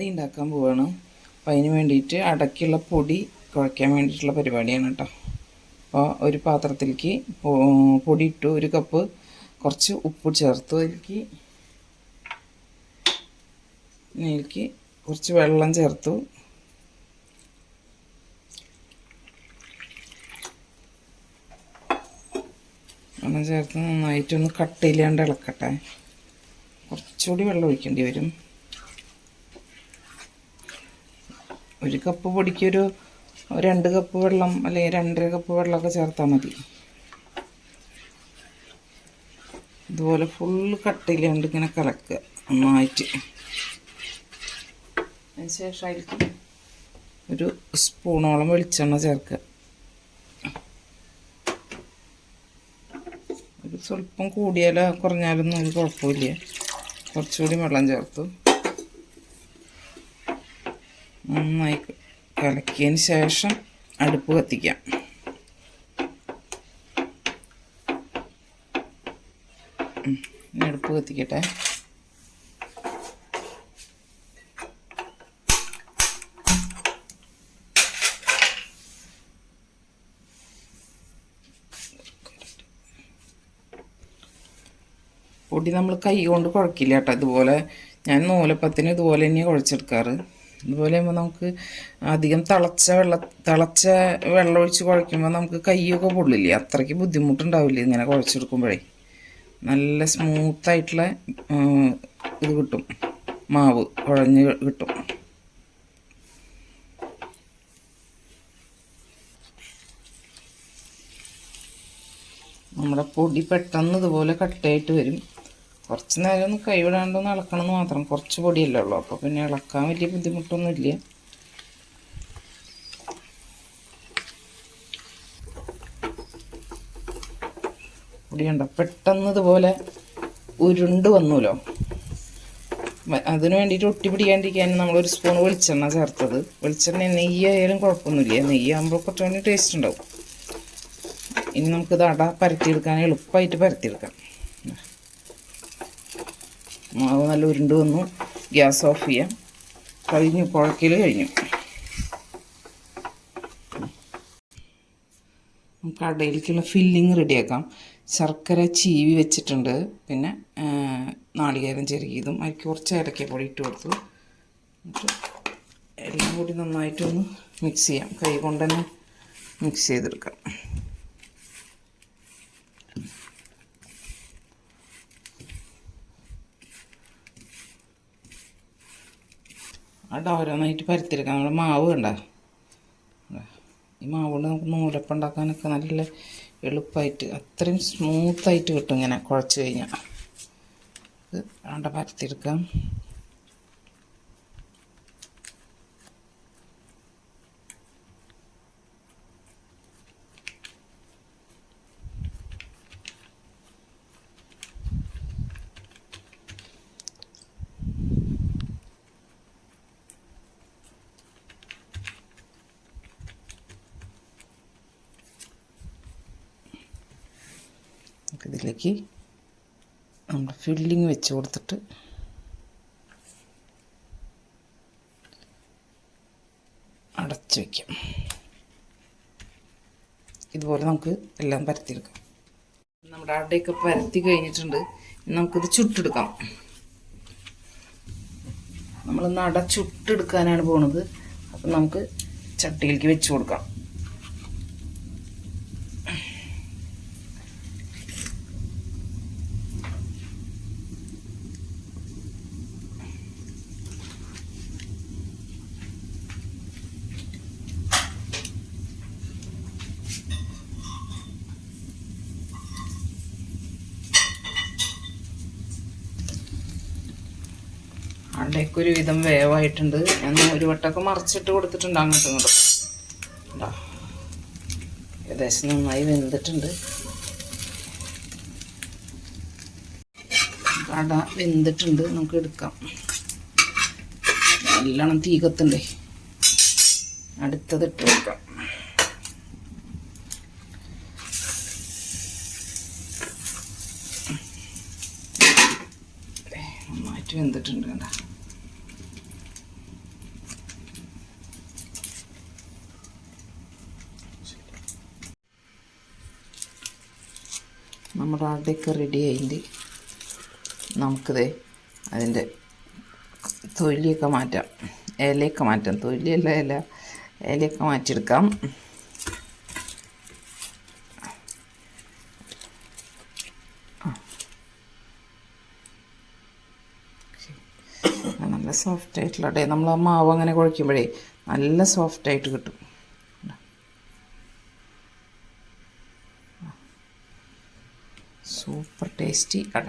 അട ഉണ്ടാക്കാൻ പോവാണ്. അപ്പം അതിന് വേണ്ടിയിട്ട് അടയ്ക്കുള്ള പൊടി കുഴയ്ക്കാൻ വേണ്ടിയിട്ടുള്ള പരിപാടിയാണ് കേട്ടോ അപ്പോൾ ഒരു പാത്രത്തിലേക്ക് പൊടി ഇട്ടു ഒരു കപ്പ് കുറച്ച് ഉപ്പ് ചേർത്തു. അതിലേക്ക് അതിലേക്ക് കുറച്ച് വെള്ളം ചേർത്തു. വെള്ളം ചേർത്ത് നന്നായിട്ടൊന്ന് കട്ടയില്ലാണ്ട് ഇളക്കട്ടെ. കുറച്ചുകൂടി വെള്ളം ഒഴിക്കേണ്ടി വരും. ഒരു കപ്പ് പൊടിക്കൊരു രണ്ട് കപ്പ് വെള്ളം അല്ലെങ്കിൽ രണ്ടര കപ്പ് വെള്ളമൊക്കെ ചേർത്താൽ മതി. ഇതുപോലെ ഫുള്ള് കട്ടയിലുണ്ട് ഇങ്ങനെ കലക്കുക നന്നായിട്ട്. അതിനുശേഷം അതിലേക്ക് ഒരു സ്പൂണോളം വെളിച്ചെണ്ണ ചേർക്കുക. ഒരു സ്വല്പം കൂടിയാലോ കുറഞ്ഞാലൊന്നും ഒരു കുഴപ്പമില്ല. കുറച്ചുകൂടി വെള്ളം ചേർത്തു. നന്നായി കലക്കിയതിന് ശേഷം അടുപ്പ് കത്തിക്കാം. അടുപ്പ് കത്തിക്കട്ടെ. പൊടി നമ്മൾ കൈ കൊണ്ട് കുഴക്കില്ല കേട്ടോ. ഇതുപോലെ ഞാൻ നൂലപ്പത്തിന് ഇതുപോലെ തന്നെയാണ് കുഴച്ചെടുക്കാറ്. ഇതുപോലെ ആകുമ്പോൾ നമുക്ക് അധികം തിളച്ച വെള്ള തിളച്ച വെള്ളം ഒഴിച്ച് കുഴയ്ക്കുമ്പോൾ നമുക്ക് കൈയൊക്കെ പൊള്ളില്ലേ? അത്രയ്ക്ക് ബുദ്ധിമുട്ടുണ്ടാവില്ല ഇങ്ങനെ കുഴച്ചെടുക്കുമ്പോഴേ? നല്ല സ്മൂത്തായിട്ടുള്ള ഇത് കിട്ടും. മാവ് കുഴഞ്ഞ് കിട്ടും. നമ്മുടെ പൊടി പെട്ടെന്ന് ഇതുപോലെ കട്ടയായിട്ട് വരും. കുറച്ച് നേരം ഒന്ന് കൈവിടാണ്ടൊന്ന് ഇളക്കണമെന്ന് മാത്രം. കുറച്ച് പൊടിയല്ലേ ഉള്ളൂ. അപ്പോൾ പിന്നെ ഇളക്കാൻ വലിയ ബുദ്ധിമുട്ടൊന്നുമില്ല. പൊടി പെട്ടെന്ന് ഇതുപോലെ ഉരുണ്ട് വന്നുല്ലോ അതിന് വേണ്ടിയിട്ട് ഒട്ടി പിടിക്കാണ്ടിരിക്കാൻ നമ്മളൊരു സ്പൂൺ വെളിച്ചെണ്ണ ചേർത്തത്. വെളിച്ചെണ്ണ നെയ്യ് ആയാലും കുഴപ്പമൊന്നുമില്ല. നെയ്യാകുമ്പോൾ കുറച്ചുകൂടി ടേസ്റ്റ് ഉണ്ടാവും. ഇനി നമുക്കിത് അട പരത്തിയെടുക്കാൻ എളുപ്പമായിട്ട് പരത്തിയെടുക്കാം. മാവ് നല്ല ഉരുണ്ട് വന്നു. ഗ്യാസ് ഓഫ് ചെയ്യാം. കഴിഞ്ഞു കുഴക്കൽ കഴിഞ്ഞു. നമുക്ക് അടയിലേക്കുള്ള ഫില്ലിങ് റെഡിയാക്കാം ശർക്കര ചീവി വെച്ചിട്ടുണ്ട്. പിന്നെ നാളികേരം ചെറുകിയതും. അതിൽ കുറച്ച് ഏലക്കപ്പൊടി ഇട്ട് കൊടുത്തു. എല്ലാം കൂടി നന്നായിട്ടൊന്ന് മിക്സ് ചെയ്യാം. കൈ കൊണ്ട് തന്നെ മിക്സ് ചെയ്തെടുക്കാം. അട ഓരോന്നായിട്ട് പരത്തിയെടുക്കാം. നമ്മൾ മാവ് കണ്ട? ഈ മാവ് കൊണ്ട് നമുക്ക് നൂലപ്പം ഉണ്ടാക്കാനൊക്കെ നല്ല എളുപ്പമായിട്ട് അത്രയും സ്മൂത്തായിട്ട് കിട്ടും ഇങ്ങനെ കുഴച്ച് കഴിഞ്ഞാൽ അത് അവിടെ പരത്തിയെടുക്കാം. ഇതിലേക്ക് നമ്മൾ ഫില്ലിങ് വെച്ച് കൊടുത്തിട്ട് അടച്ച് വയ്ക്കാം ഇതുപോലെ നമുക്ക് എല്ലാം പരത്തിയെടുക്കാം. നമ്മുടെ അടയൊക്കെ പരത്തി കഴിഞ്ഞിട്ടുണ്ട്. നമുക്കിത് ചുട്ടെടുക്കാം. നമ്മൾ അട ചുട്ടെടുക്കാനാണ് പോണത്. അപ്പം നമുക്ക് ചട്ടിയിലേക്ക് വെച്ച് കൊടുക്കാം. അവിടെയൊക്കെ ഒരു വിധം വേവായിട്ടുണ്ട്. ഞാൻ ഒരു വട്ടമൊക്കെ മറിച്ചിട്ട് കൊടുത്തിട്ടുണ്ട് അങ്ങോട്ടും ഇങ്ങോട്ടും? ഏകദേശം നന്നായി വെന്തിട്ടുണ്ട്. അട വെന്തിട്ടുണ്ട്. നമുക്ക് എടുക്കാം. നല്ലോണം തീ കത്തുണ്ടേ. അടുത്തത് കൊടുക്കാം. നന്നായിട്ട് വെന്തിട്ടുണ്ട്. കണ്ട നമ്മുടെ അടയൊക്കെ റെഡി ആയിട്ട് നമുക്കിത് അതിന്റെ തൊലിയൊക്കെ മാറ്റാം. ഇലയൊക്കെ മാറ്റാം. തൊലിയല്ല ഇല. ഇലയൊക്കെ മാറ്റിയെടുക്കാം. നല്ല സോഫ്റ്റ് ആയിട്ടുള്ള നമ്മൾ ആ മാവ് അങ്ങനെ കുഴയ്ക്കുമ്പോഴേ നല്ല സോഫ്റ്റ് ആയിട്ട് കിട്ടും. സൂപ്പർ ടേസ്റ്റി അട